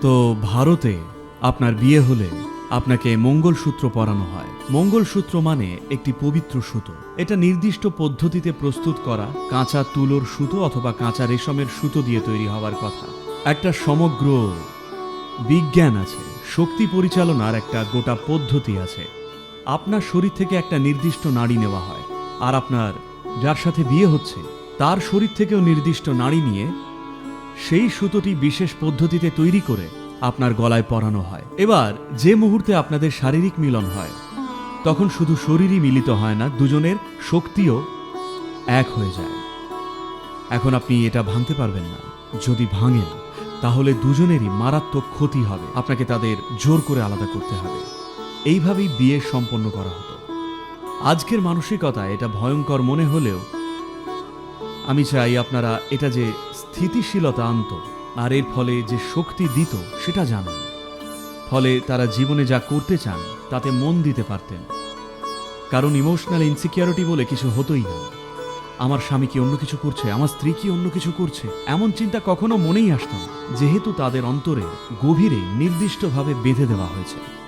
তো ভারতে আপনার বিয়ে হলে আপনাকে মঙ্গলসূত্র পরানো হয়। মঙ্গলসূত্র মানে একটি পবিত্র সুতো। এটা নির্দিষ্ট পদ্ধতিতে প্রস্তুত করা কাঁচা তুলোর সুতো অথবা কাঁচা রেশমের সুতো দিয়ে তৈরি হওয়ার কথা। একটা সমগ্র বিজ্ঞান আছে, শক্তি পরিচালনার একটা গোটা পদ্ধতি আছে। আপনার শরীর থেকে একটা নির্দিষ্ট নাড়ি নেওয়া হয়। আর আপনার যার সাথে বিয়ে হচ্ছে, তার শরীর থেকেও নির্দিষ্ট নাড়ি নিয়ে সেই সুতোটি বিশেষ পদ্ধতিতে তৈরি করে আপনার গলায় পরানো হয়। এবার যে মুহূর্তে আপনাদের শারীরিক মিলন হয়, তখন শুধু শরীরই মিলিত হয় না, দুজনের শক্তিও এক হয়ে যায়। এখন আপনি এটা ভাঙতে পারবেন না। যদি ভাঙেন, তাহলে দুজনেরই মারাত্মক ক্ষতি হবে। আপনাকে তাদের জোর করে আলাদা করতে হবে। এইভাবেই বিয়ে সম্পন্ন করা হতো। আজকের মানসিকতা এটা ভয়ঙ্কর মনে হলেও আমি চাই আপনারা এটা যে স্থিতিশীলতা আনত, আর এর ফলে যে শক্তি দিত, সেটা জানুন। ফলে তারা জীবনে যা করতে চান, তাতে মন দিতে পারতেন। কারণ ইমোশনাল ইনসিকিউরিটি বলে কিছু হতোই না। আমার স্বামী কি অন্য কিছু করছে? আমার স্ত্রী কি অন্য কিছু করছে? এমন চিন্তা কখনো মনেই আসতো না, যেহেতু তাদের অন্তরে গভীরে নির্দিষ্টভাবে বেঁধে দেওয়া হয়েছে।